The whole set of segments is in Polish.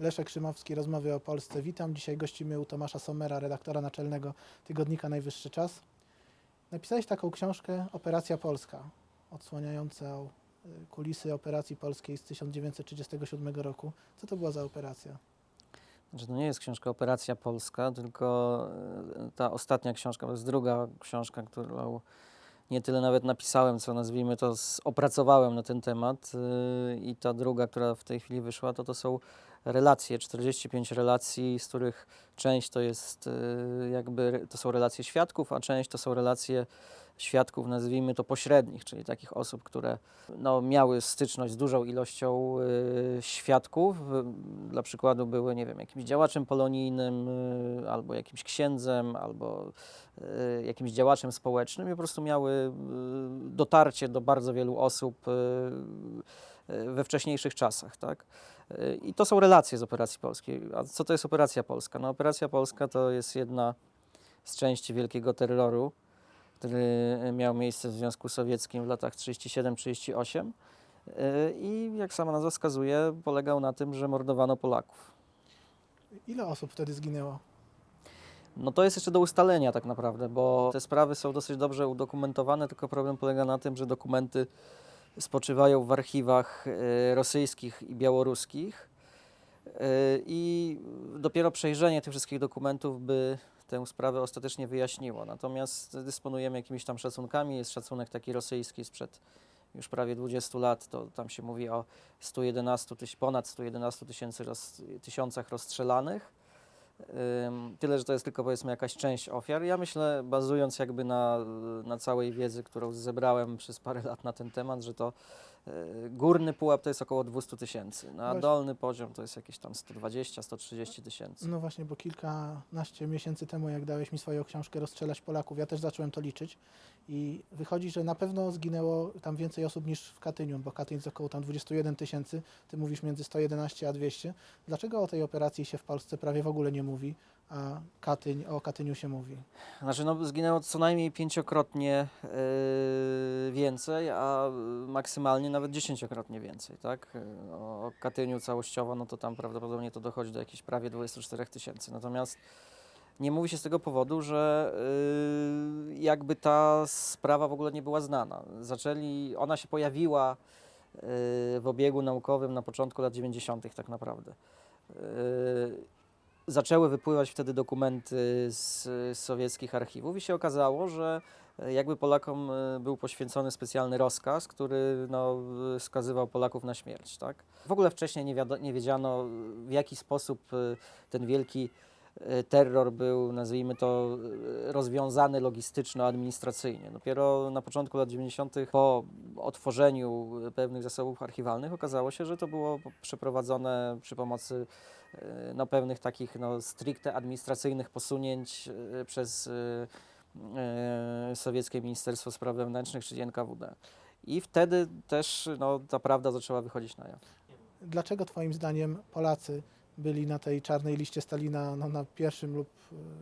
Leszek Szymowski, rozmowy o Polsce. Witam. Dzisiaj gościmy u Tomasza Sommera, redaktora naczelnego tygodnika Najwyższy Czas. Napisałeś taką książkę Operacja Polska, odsłaniającą kulisy operacji polskiej z 1937 roku. Co to była za operacja? Znaczy, to nie jest książka Operacja Polska, tylko e, ta ostatnia książka, to jest druga książka, którą nie tyle nawet napisałem, co nazwijmy to opracowałem na ten temat. e, I ta druga, która w tej chwili wyszła, to to są relacje, 45 relacji, z których część to jest e, jakby, to są relacje świadków, a część to są relacje świadków, nazwijmy to pośrednich, czyli takich osób, które no, miały styczność z dużą ilością y, świadków. Y, Dla przykładu były, nie wiem, jakimś działaczem polonijnym, y, albo jakimś księdzem, albo y, jakimś działaczem społecznym i po prostu miały y, dotarcie do bardzo wielu osób y, y, we wcześniejszych czasach, tak? Y, I to są relacje z Operacji Polskiej. A co to jest Operacja Polska? No, Operacja Polska to jest jedna z części wielkiego terroru, który miał miejsce w Związku Sowieckim w latach 37-38 yy, i jak sama nazwa wskazuje, polegał na tym, że mordowano Polaków. Ile osób wtedy zginęło? No to jest jeszcze do ustalenia tak naprawdę, bo te sprawy są dosyć dobrze udokumentowane, tylko problem polega na tym, że dokumenty spoczywają w archiwach y, rosyjskich i białoruskich y, i dopiero przejrzenie tych wszystkich dokumentów by tę sprawę ostatecznie wyjaśniło. Natomiast dysponujemy jakimiś tam szacunkami, jest szacunek taki rosyjski sprzed już prawie 20 lat, to tam się mówi o 111 tyś, ponad 111 tysięcy roz, tysiącach rozstrzelanych. Tyle, że to jest tylko powiedzmy jakaś część ofiar. Ja myślę, bazując jakby na, na całej wiedzy, którą zebrałem przez parę lat na ten temat, że to y, górny pułap to jest około 200 tysięcy, no a Właśnie. dolny poziom to jest jakieś tam 120-130 tysięcy. No właśnie, bo kilkanaście miesięcy temu, jak dałeś mi swoją książkę Rozstrzelać Polaków, ja też zacząłem to liczyć i wychodzi, że na pewno zginęło tam więcej osób niż w Katyniu, bo Katyń jest około tam 21 tysięcy, ty mówisz między 111 a 200. Dlaczego o tej operacji się w Polsce prawie w ogóle nie mówi, a Katyń, o Katyniu się mówi? Znaczy, no, zginęło co najmniej pięciokrotnie yy, więcej, a maksymalnie nawet dziesięciokrotnie więcej, tak? Yy, O Katyniu całościowo, no to tam prawdopodobnie to dochodzi do jakichś prawie 24 tysięcy. Natomiast nie mówi się z tego powodu, że yy, jakby ta sprawa w ogóle nie była znana. Zaczęli, ona się pojawiła yy, w obiegu naukowym na początku lat 90. tak naprawdę. Yy, zaczęły wypływać wtedy dokumenty z, sowieckich archiwów i się okazało, że jakby Polakom e, był poświęcony specjalny rozkaz, który no, skazywał Polaków na śmierć. Tak? W ogóle wcześniej nie, nie wiedziano, w jaki sposób ten wielki terror był, nazwijmy to, e, rozwiązany logistyczno-administracyjnie. Dopiero na początku lat 90. po otworzeniu pewnych zasobów archiwalnych okazało się, że to było przeprowadzone przy pomocy e, no, pewnych takich no, stricte administracyjnych posunięć przez sowieckie Ministerstwo Spraw Wewnętrznych, czyli NKWD. I wtedy też no, ta prawda zaczęła wychodzić na jaw. Dlaczego Twoim zdaniem Polacy byli na tej czarnej liście Stalina no, na pierwszym lub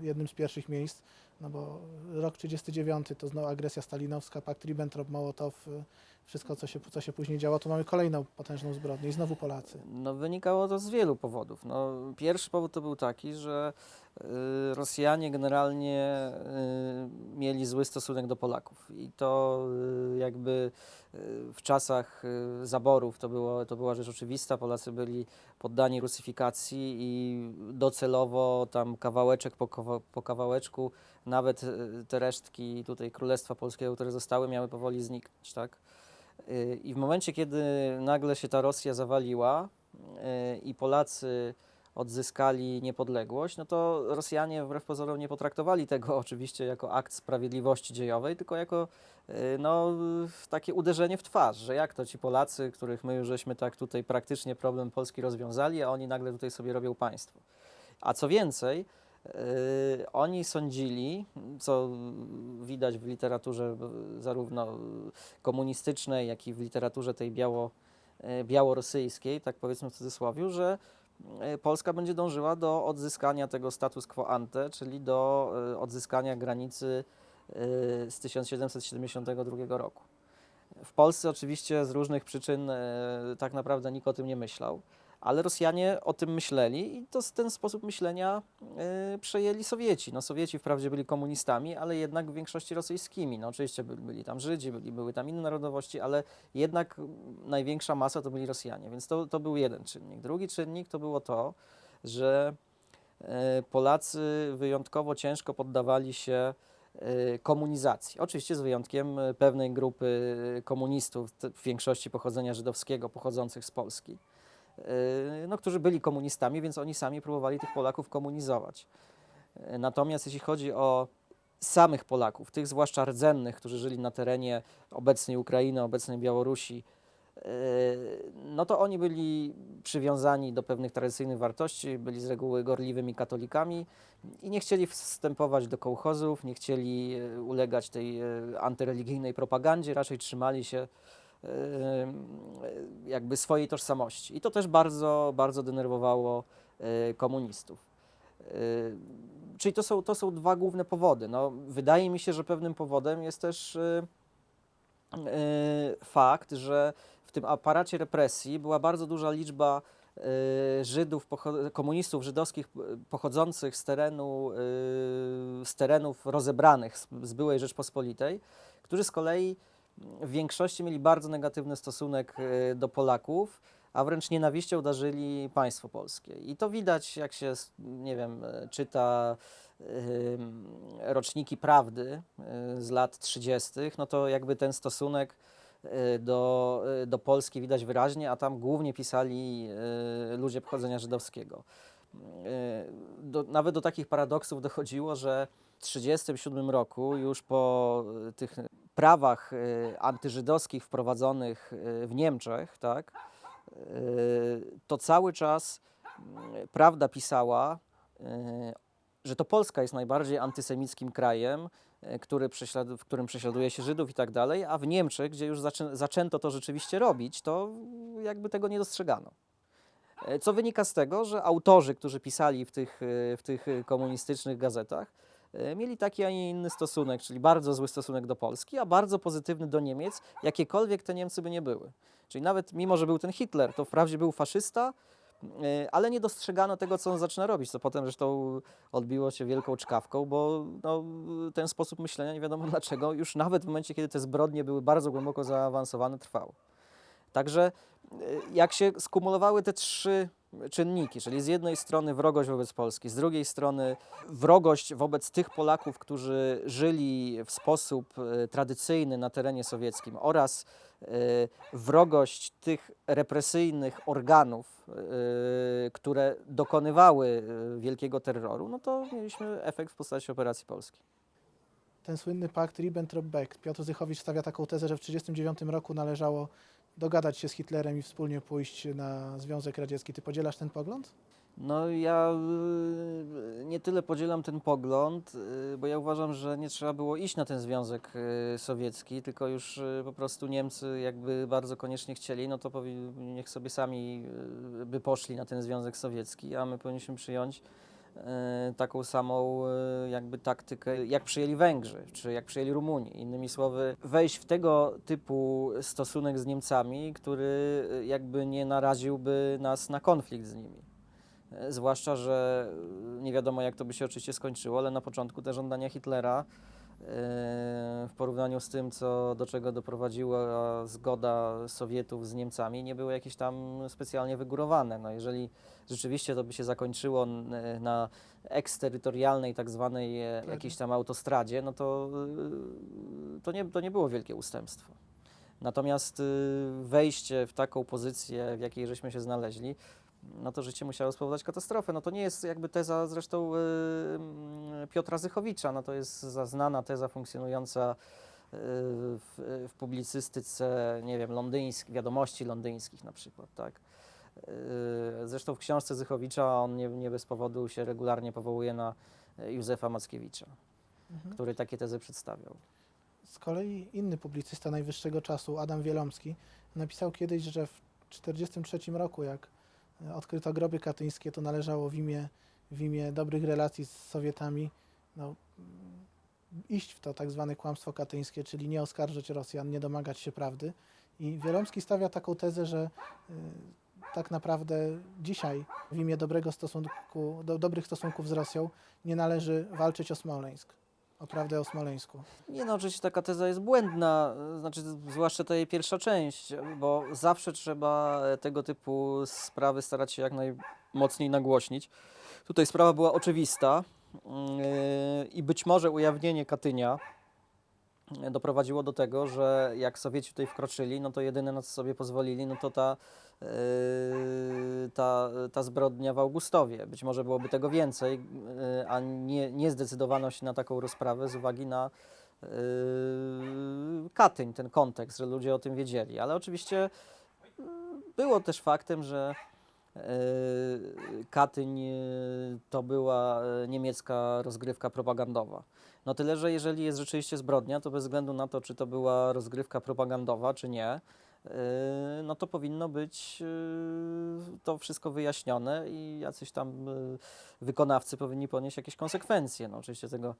y, jednym z pierwszych miejsc? No bo rok 39 to znowu agresja stalinowska, pakt Ribbentrop-Mołotow, y, wszystko co się, co się później działo, to mamy kolejną potężną zbrodnię i znowu Polacy. No, wynikało to z wielu powodów. No, pierwszy powód to był taki, że y, Rosjanie generalnie y, mieli zły stosunek do Polaków i to y, jakby y, w czasach y, zaborów to, było, to była rzecz oczywista. Polacy byli poddani rusyfikacji i docelowo tam kawałeczek po, po kawałeczku nawet y, te resztki tutaj Królestwa Polskiego, które zostały, miały powoli zniknąć, tak? I w momencie, kiedy nagle się ta Rosja zawaliła y, i Polacy odzyskali niepodległość, no to Rosjanie wbrew pozorom nie potraktowali tego oczywiście jako akt sprawiedliwości dziejowej, tylko jako y, no, takie uderzenie w twarz, że jak to ci Polacy, których my już żeśmy tak tutaj praktycznie problem Polski rozwiązali, a oni nagle tutaj sobie robią państwo. A co więcej, oni sądzili, co widać w literaturze y, zarówno komunistycznej, jak i w literaturze tej biało, y, białorosyjskiej, tak powiedzmy w cudzysłowie, że y, Polska będzie dążyła do odzyskania tego status quo ante, czyli do odzyskania granicy z 1772 roku. W Polsce oczywiście z różnych przyczyn tak naprawdę nikt o tym nie myślał Ale Rosjanie o tym myśleli i to z ten sposób myślenia y, przejęli Sowieci. No, Sowieci wprawdzie byli komunistami, ale jednak w większości rosyjskimi. No, oczywiście byli, byli tam Żydzi, byli, były tam inne narodowości, ale jednak największa masa to byli Rosjanie. Więc to, to był jeden czynnik. Drugi czynnik to było to, że e, Polacy wyjątkowo ciężko poddawali się e, komunizacji. Oczywiście z wyjątkiem e, pewnej grupy komunistów, te- w większości pochodzenia żydowskiego, pochodzących z Polski, no, którzy byli komunistami, więc oni sami próbowali tych Polaków komunizować. E, Natomiast jeśli chodzi o samych Polaków, tych zwłaszcza rdzennych, którzy żyli na terenie obecnej Ukrainy, obecnej Białorusi, e, no to oni byli przywiązani do pewnych tradycyjnych wartości, byli z reguły gorliwymi katolikami i nie chcieli wstępować do kołchozów, nie chcieli ulegać tej antyreligijnej propagandzie, raczej trzymali się jakby swojej tożsamości. I to też bardzo, bardzo denerwowało e, komunistów. E, Czyli to są, to są dwa główne powody. No, wydaje mi się, że pewnym powodem jest też fakt, że w tym aparacie represji była bardzo duża liczba Żydów, komunistów żydowskich pochodzących z, terenu, z terenów rozebranych z byłej Rzeczpospolitej, którzy z kolei w większości mieli bardzo negatywny stosunek e, do Polaków, a wręcz nienawiścią darzyli państwo polskie. I to widać, jak się, nie wiem, e, czyta em, roczniki prawdy e, z lat 30., no to jakby ten stosunek e, do, e, do Polski widać wyraźnie, a tam głównie pisali e, ludzie pochodzenia żydowskiego. E, Do, nawet do takich paradoksów dochodziło, że 1937 roku, już po e, tych prawach e, antyżydowskich wprowadzonych e, w Niemczech, tak, to cały czas mm, prawda pisała, że to Polska jest najbardziej antysemickim krajem, który w którym prześladuje się Żydów i tak dalej, a w Niemczech, gdzie już zaczę, zaczęto to rzeczywiście robić, to jakby tego nie dostrzegano. Co wynika z tego, że autorzy, którzy pisali w tych, w tych komunistycznych gazetach, mieli taki, a nie inny stosunek, czyli bardzo zły stosunek do Polski, a bardzo pozytywny do Niemiec, jakiekolwiek te Niemcy by nie były. Czyli nawet mimo, że był ten Hitler, to wprawdzie był faszysta, e, ale nie dostrzegano tego, co on zaczyna robić, co potem zresztą odbiło się wielką czkawką, bo no, ten sposób myślenia, nie wiadomo dlaczego, już nawet w momencie, kiedy te zbrodnie były bardzo głęboko zaawansowane, trwał. Także e, jak się skumulowały te trzy czynniki, czyli z jednej strony wrogość wobec Polski, z drugiej strony wrogość wobec tych Polaków, którzy żyli w sposób e, tradycyjny na terenie sowieckim oraz e, wrogość tych represyjnych organów, e, które dokonywały wielkiego terroru, no to mieliśmy efekt w postaci operacji polskiej. Ten słynny pakt Ribbentrop-Beck. Piotr Zychowicz stawia taką tezę, że w 1939 roku należało dogadać się z Hitlerem i wspólnie pójść na Związek Radziecki. Ty podzielasz ten pogląd? No ja y, nie tyle podzielam ten pogląd, y, bo ja uważam, że nie trzeba było iść na ten Związek y, Sowiecki, tylko już po prostu Niemcy jakby bardzo koniecznie chcieli, no to niech sobie sami by poszli na ten Związek Sowiecki, a my powinniśmy przyjąć taką samą y, jakby taktykę, jak przyjęli Węgrzy, czy jak przyjęli Rumuni. Innymi słowy, wejść w tego typu stosunek z Niemcami, który y, jakby nie naraziłby nas na konflikt z nimi. E, Zwłaszcza, że e, nie wiadomo, jak to by się oczywiście skończyło, ale na początku te żądania Hitlera e, w porównaniu z tym, co, do czego doprowadziła zgoda Sowietów z Niemcami, nie były jakieś tam specjalnie wygórowane. No jeżeli rzeczywiście to by się zakończyło na eksterytorialnej tak zwanej e, jakiejś tam autostradzie, no to, e, to, nie, to nie było wielkie ustępstwo. Natomiast y, wejście w taką pozycję, w jakiej żeśmy się znaleźli, no to życie musiało spowodować katastrofę. No to nie jest jakby teza zresztą y, mm, Piotra Zychowicza, no to jest znana teza funkcjonująca y, w, w publicystyce, nie wiem, londyńskich, wiadomości londyńskich na przykład, tak. Y, Zresztą w książce Zychowicza on nie, nie bez powodu się regularnie powołuje na Józefa Mackiewicza, Mhm. który takie tezy przedstawiał. Z kolei inny publicysta najwyższego czasu, Adam Wielomski, napisał kiedyś, że w 1943 roku, jak odkryto groby katyńskie, to należało w imię, w imię dobrych relacji z Sowietami no, iść w to tak zwane kłamstwo katyńskie, czyli nie oskarżyć Rosjan, nie domagać się prawdy. I Wielomski stawia taką tezę, że y, tak naprawdę dzisiaj w imię dobrego stosunku, do, dobrych stosunków z Rosją nie należy walczyć o Smoleńsk, o prawdę o Smoleńsku. Nie no, oczywiście taka teza jest błędna, y, znaczy zwłaszcza ta jej pierwsza część, bo zawsze trzeba tego typu sprawy starać się jak najmocniej nagłośnić. Tutaj sprawa była oczywista yy, i być może ujawnienie Katynia doprowadziło do tego, że jak Sowieci tutaj wkroczyli, no to jedyne na co sobie pozwolili, no to ta, yy, ta, ta zbrodnia w Augustowie. Być może byłoby tego więcej, yy, a nie, nie zdecydowano się na taką rozprawę z uwagi na yy, Katyń, ten kontekst, że ludzie o tym wiedzieli. Ale oczywiście yy, było też faktem, że Katyń yy, to była yy, niemiecka rozgrywka propagandowa. No tyle, że jeżeli jest rzeczywiście zbrodnia, to bez względu na to, czy to była rozgrywka propagandowa, czy nie, no to powinno być to wszystko wyjaśnione i jacyś tam wykonawcy powinni ponieść jakieś konsekwencje. No oczywiście tego,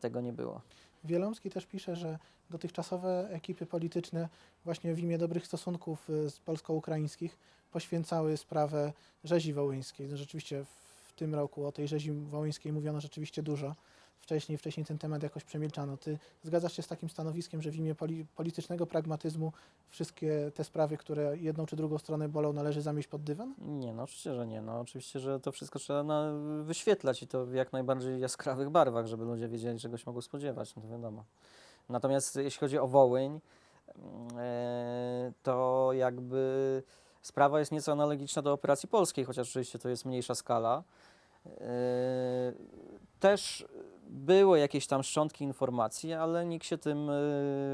tego nie było. Wielomski też pisze, że dotychczasowe ekipy polityczne właśnie w imię dobrych stosunków z polsko-ukraińskich poświęcały sprawę rzezi wołyńskiej. No Rzeczywiście w tym roku o tej rzezi wołyńskiej mówiono rzeczywiście dużo. Wcześniej, wcześniej ten temat jakoś przemilczano. Ty zgadzasz się z takim stanowiskiem, że w imię poli politycznego pragmatyzmu wszystkie te sprawy, które jedną czy drugą stronę bolą, należy zamieść pod dywan? Nie, no oczywiście, że nie. No oczywiście, że to wszystko trzeba na, wyświetlać i to w jak najbardziej jaskrawych barwach, żeby ludzie wiedzieli, czego się mogą spodziewać, no to wiadomo. Natomiast jeśli chodzi o Wołyń, mm, e, to jakby sprawa jest nieco analogiczna do operacji polskiej, chociaż oczywiście to jest mniejsza skala. E, Też były jakieś tam szczątki informacji, ale nikt się tym e,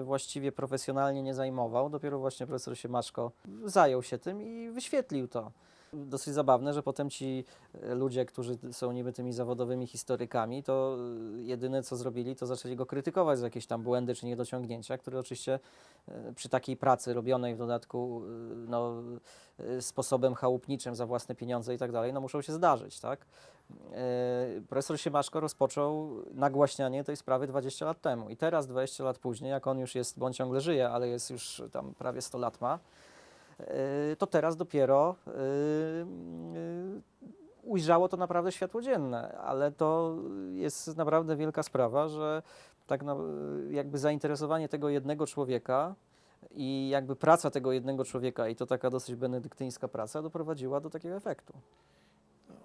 właściwie profesjonalnie nie zajmował. Dopiero właśnie profesor Siemaszko zajął się tym i wyświetlił to. Dosyć zabawne, że potem ci e, ludzie, którzy są niby tymi zawodowymi historykami, to e, jedyne co zrobili, to zaczęli go krytykować za jakieś tam błędy czy niedociągnięcia, które oczywiście e, przy takiej pracy robionej w dodatku no, sposobem chałupniczym za własne pieniądze i tak dalej, no muszą się zdarzyć, tak? Profesor Siemaszko rozpoczął nagłaśnianie tej sprawy 20 lat temu i teraz 20 lat później, jak on już jest, on ciągle żyje, ale jest już tam prawie 100 lat ma, to teraz dopiero e, e, ujrzało to naprawdę światło dzienne, ale to jest naprawdę wielka sprawa, że tak jakby zainteresowanie tego jednego człowieka i jakby praca tego jednego człowieka i to taka dosyć benedyktyńska praca doprowadziła do takiego efektu.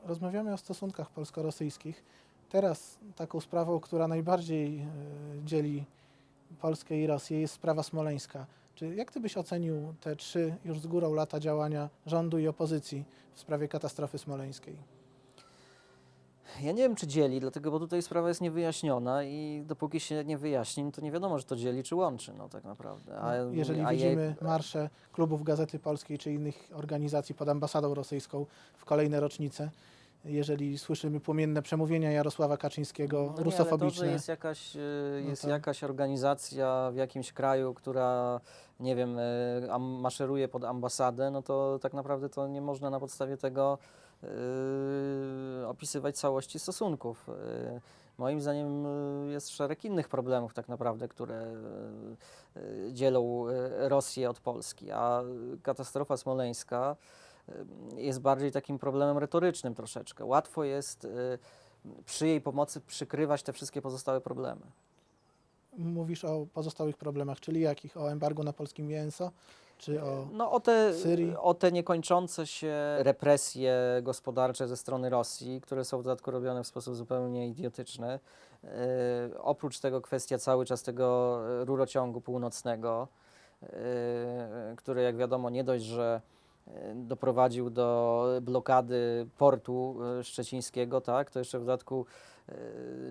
Rozmawiamy o stosunkach polsko-rosyjskich. Teraz taką sprawą, która najbardziej dzieli Polskę i Rosję, jest sprawa smoleńska. Czy jak ty byś ocenił te trzy już z górą lata działania rządu i opozycji w sprawie katastrofy smoleńskiej? Ja nie wiem, czy dzieli, dlatego, bo tutaj sprawa jest niewyjaśniona i dopóki się nie wyjaśni, no to nie wiadomo, czy to dzieli, czy łączy, no tak naprawdę. A, Jeżeli a widzimy marsze klubów Gazety Polskiej czy innych organizacji pod ambasadą rosyjską w kolejne rocznice, jeżeli słyszymy płomienne przemówienia Jarosława Kaczyńskiego, No nie, ale to, rusofobiczne, że jest jakaś, y, No jest to- jakaś organizacja w jakimś kraju, która, nie wiem, am- maszeruje pod ambasadę, no to tak naprawdę to nie można na podstawie tego y, opisywać całości stosunków. Moim zdaniem jest szereg innych problemów tak naprawdę, które dzielą Rosję od Polski, a katastrofa smoleńska jest bardziej takim problemem retorycznym troszeczkę. Łatwo jest y, przy jej pomocy przykrywać te wszystkie pozostałe problemy. mówisz o pozostałych problemach, czyli jakich? O embargo na polskim mięso, czy o... No o te, Syrii? o te niekończące się represje gospodarcze ze strony Rosji, które są w dodatku robione w sposób zupełnie idiotyczny. Yy, oprócz tego kwestia cały czas tego rurociągu północnego, yy, który jak wiadomo nie dość, że doprowadził do blokady portu e, szczecińskiego, tak, to jeszcze w dodatku e,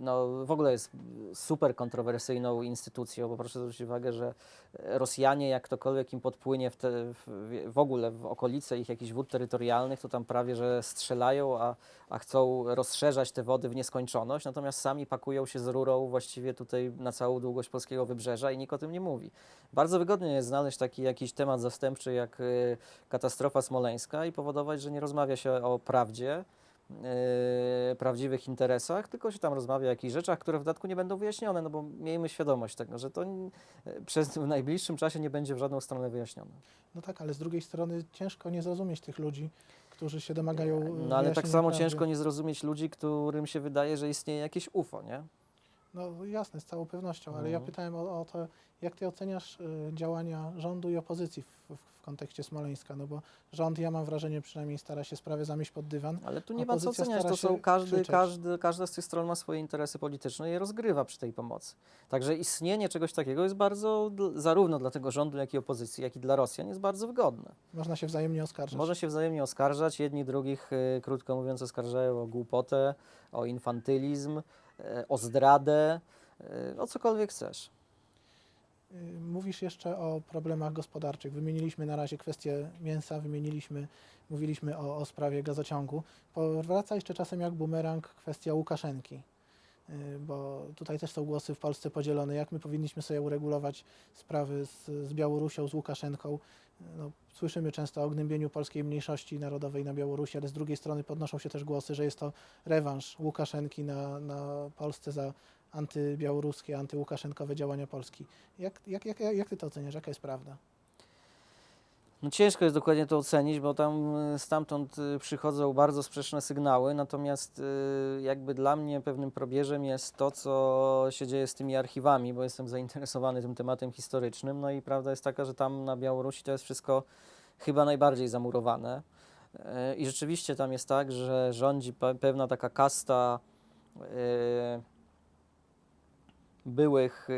no, w ogóle jest super kontrowersyjną instytucją, bo proszę zwrócić uwagę, że Rosjanie, jak ktokolwiek im podpłynie w, te, w, w ogóle w okolice ich jakichś wód terytorialnych, to tam prawie, że strzelają, a, a chcą rozszerzać te wody w nieskończoność, natomiast sami pakują się z rurą właściwie tutaj na całą długość polskiego wybrzeża i nikt o tym nie mówi. Bardzo wygodnie jest znaleźć taki jakiś temat zastępczy jak y, katastrofa smoleńska i powodować, że nie rozmawia się o prawdzie, e, prawdziwych interesach, tylko się tam rozmawia o jakichś rzeczach, które w dodatku nie będą wyjaśnione, no bo miejmy świadomość tego, że to e, przez w najbliższym czasie nie będzie w żadną stronę wyjaśnione. No tak, ale z drugiej strony ciężko nie zrozumieć tych ludzi, którzy się domagają. No ale tak samo ciężko nie zrozumieć ludzi, którym się wydaje, że istnieje jakieś UFO, nie? No jasne, z całą pewnością, ale ja Mhm. pytałem o, o to, jak ty oceniasz y, działania rządu i opozycji w, w, w kontekście Smoleńska, no bo rząd, ja mam wrażenie, przynajmniej stara się sprawę zamieść pod dywan. Ale tu nie ma co Opozycja oceniać, stara to są się każdy, krzyczeć. każdy, każda z tych stron ma swoje interesy polityczne i je rozgrywa przy tej pomocy. Także istnienie czegoś takiego jest bardzo, dl- zarówno dla tego rządu, jak i opozycji, jak i dla Rosjan jest bardzo wygodne. Można się wzajemnie oskarżać. Można się wzajemnie oskarżać, jedni drugich, y, krótko mówiąc, oskarżają o głupotę, o infantylizm, o zdradę, y, o cokolwiek chcesz. Mówisz jeszcze o problemach gospodarczych. Wymieniliśmy na razie kwestię mięsa, wymieniliśmy, mówiliśmy o, o sprawie gazociągu. Powraca jeszcze czasem jak bumerang kwestia Łukaszenki, Y, bo tutaj też są głosy w Polsce podzielone, jak my powinniśmy sobie uregulować sprawy z, z Białorusią, z Łukaszenką. No, słyszymy często o gnębieniu polskiej mniejszości narodowej na Białorusi, ale z drugiej strony podnoszą się też głosy, że jest to rewanż Łukaszenki na, na Polsce za antybiałoruskie, antyłukaszenkowe działania Polski. Jak, jak, jak, jak ty to oceniasz? Jaka jest prawda? No ciężko jest dokładnie to ocenić, bo tam y, stamtąd y, przychodzą bardzo sprzeczne sygnały, natomiast y, jakby dla mnie pewnym probierzem jest to, co się dzieje z tymi archiwami, bo jestem zainteresowany tym tematem historycznym, no i prawda jest taka, że tam na Białorusi to jest wszystko chyba najbardziej zamurowane. I rzeczywiście tam jest tak, że rządzi pe- pewna taka kasta byłych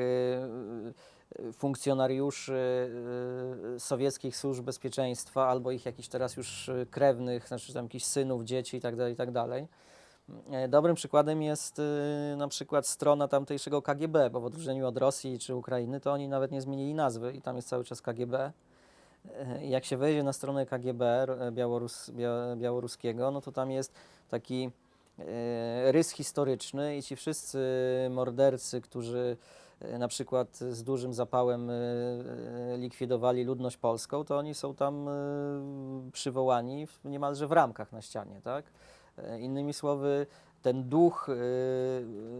funkcjonariuszy y, sowieckich służb bezpieczeństwa albo ich jakichś teraz już y, krewnych, znaczy tam jakichś synów, dzieci itd. itd. E, Dobrym przykładem jest y, na przykład strona tamtejszego KGB, bo w odróżnieniu od Rosji czy Ukrainy, to oni nawet nie zmienili nazwy i tam jest cały czas KGB. E, Jak się wejdzie na stronę KGB r- Białorus, bia, białoruskiego, no to tam jest taki e, rys historyczny i ci wszyscy mordercy, którzy e, na przykład z dużym zapałem e, e, likwidowali ludność polską, to oni są tam e, przywołani niemalże w ramkach na ścianie, tak? E, Innymi słowy, ten duch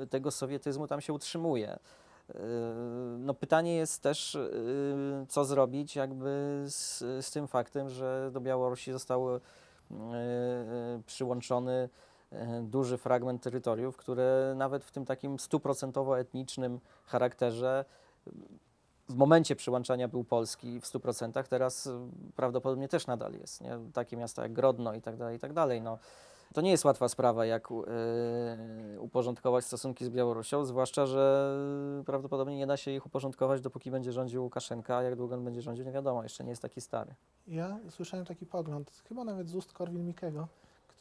e, tego sowietyzmu tam się utrzymuje. E, No pytanie jest też, e, co zrobić jakby z, z tym faktem, że do Białorusi został e, e, przyłączony e, duży fragment terytoriów, które nawet w tym takim stuprocentowo etnicznym charakterze w momencie przyłączania był Polski w 100%, teraz e, prawdopodobnie też nadal jest. Nie? Takie miasta jak Grodno i tak dalej, i tak dalej. No, to nie jest łatwa sprawa, jak e, uporządkować stosunki z Białorusią, zwłaszcza, że prawdopodobnie nie da się ich uporządkować, dopóki będzie rządził Łukaszenka, a jak długo on będzie rządził, nie wiadomo, jeszcze nie jest taki stary. Ja słyszałem taki pogląd, chyba nawet z ust Korwin-Mikkego,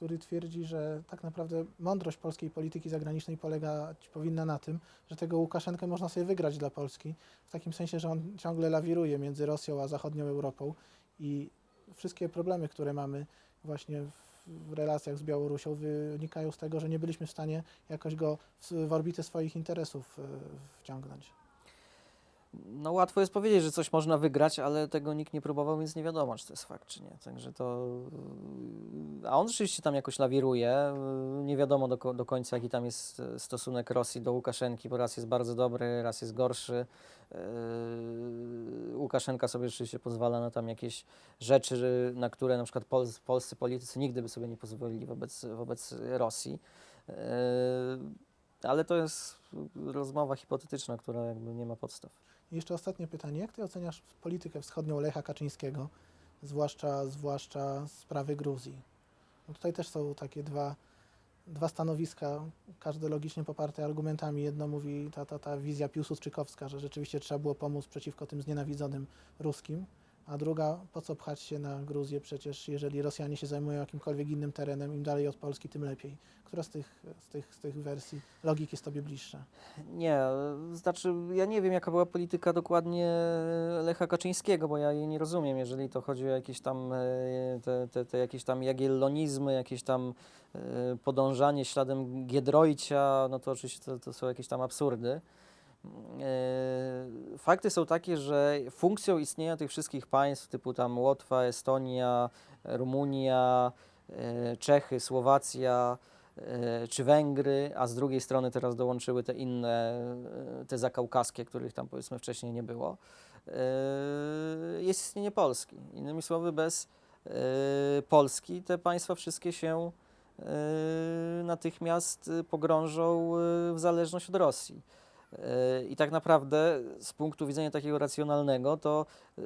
który twierdzi, że tak naprawdę mądrość polskiej polityki zagranicznej polegać powinna na tym, że tego Łukaszenkę można sobie wygrać dla Polski, w takim sensie, że on ciągle lawiruje między Rosją a zachodnią Europą i wszystkie problemy, które mamy właśnie w, relacjach z Białorusią wynikają z tego, że nie byliśmy w stanie jakoś go w, w orbitę swoich interesów e, wciągnąć. No łatwo jest powiedzieć, że coś można wygrać, ale tego nikt nie próbował, więc nie wiadomo, czy to jest fakt, czy nie. Także to... yy, A on rzeczywiście tam jakoś lawiruje. yy, Nie wiadomo do, do końca, jaki tam jest e, stosunek Rosji do Łukaszenki, bo raz jest bardzo dobry, raz jest gorszy. Łukaszenka sobie rzeczywiście pozwala na tam jakieś rzeczy, na które na przykład pol, polscy politycy nigdy by sobie nie pozwolili wobec, wobec Rosji. Ale to jest rozmowa hipotetyczna, która jakby nie ma podstaw. I jeszcze ostatnie pytanie. Jak ty oceniasz politykę wschodnią Lecha Kaczyńskiego, zwłaszcza, zwłaszcza sprawy Gruzji? No tutaj też są takie dwa, dwa stanowiska, każde logicznie poparte argumentami. Jedno mówi ta, ta, ta wizja piłsudczykowska, że rzeczywiście trzeba było pomóc przeciwko tym znienawidzonym ruskim, a druga, po co pchać się na Gruzję, przecież jeżeli Rosjanie się zajmują jakimkolwiek innym terenem, im dalej od Polski, tym lepiej. Która z tych, z tych, z tych wersji logik jest tobie bliższa? Nie, znaczy ja nie wiem jaka była polityka dokładnie Lecha Kaczyńskiego, bo ja jej nie rozumiem, jeżeli to chodzi o jakieś tam e, te, te, te jakieś tam jagiellonizmy, jakieś tam e, podążanie śladem Giedroycia, no to oczywiście to, to są jakieś tam absurdy. E, Fakty są takie, że funkcją istnienia tych wszystkich państw typu tam Łotwa, Estonia, Rumunia, e, Czechy, Słowacja, e, czy Węgry, a z drugiej strony teraz dołączyły te inne, te zakaukaskie, których tam powiedzmy wcześniej nie było, jest istnienie Polski. Innymi słowy, bez Polski te państwa wszystkie się natychmiast e, pogrążą e, w zależność od Rosji. E, I tak naprawdę z punktu widzenia takiego racjonalnego, to e,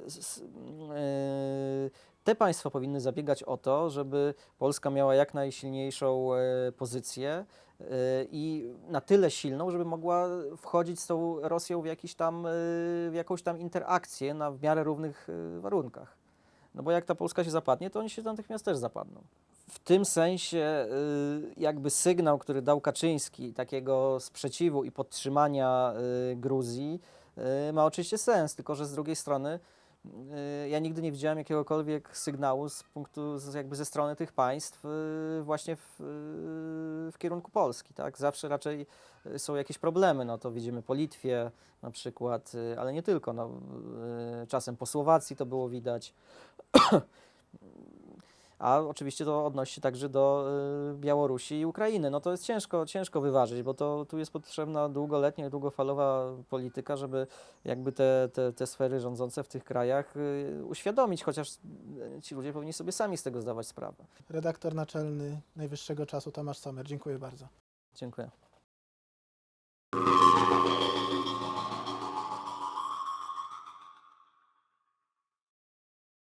te państwa powinny zabiegać o to, żeby Polska miała jak najsilniejszą e, pozycję i na tyle silną, żeby mogła wchodzić z tą Rosją w, jakiś tam, w jakąś tam interakcję na w miarę równych warunkach. No bo jak ta Polska się zapadnie, to oni się natychmiast też zapadną. W tym sensie y, jakby sygnał, który dał Kaczyński takiego sprzeciwu i podtrzymania y, Gruzji y, ma oczywiście sens, tylko że z drugiej strony ja nigdy nie widziałem jakiegokolwiek sygnału z punktu, jakby ze strony tych państw właśnie w, w kierunku Polski, tak? Zawsze raczej są jakieś problemy, no to widzimy po Litwie na przykład, ale nie tylko, no, czasem po Słowacji to było widać a oczywiście to odnosi się także do y, Białorusi i Ukrainy. No to jest ciężko, ciężko wyważyć, bo to tu jest potrzebna długoletnia, długofalowa polityka, żeby jakby te, te, te sfery rządzące w tych krajach y, uświadomić, chociaż y, ci ludzie powinni sobie sami z tego zdawać sprawę. Redaktor naczelny Najwyższego Czasu Tomasz Sommer, dziękuję bardzo. Dziękuję.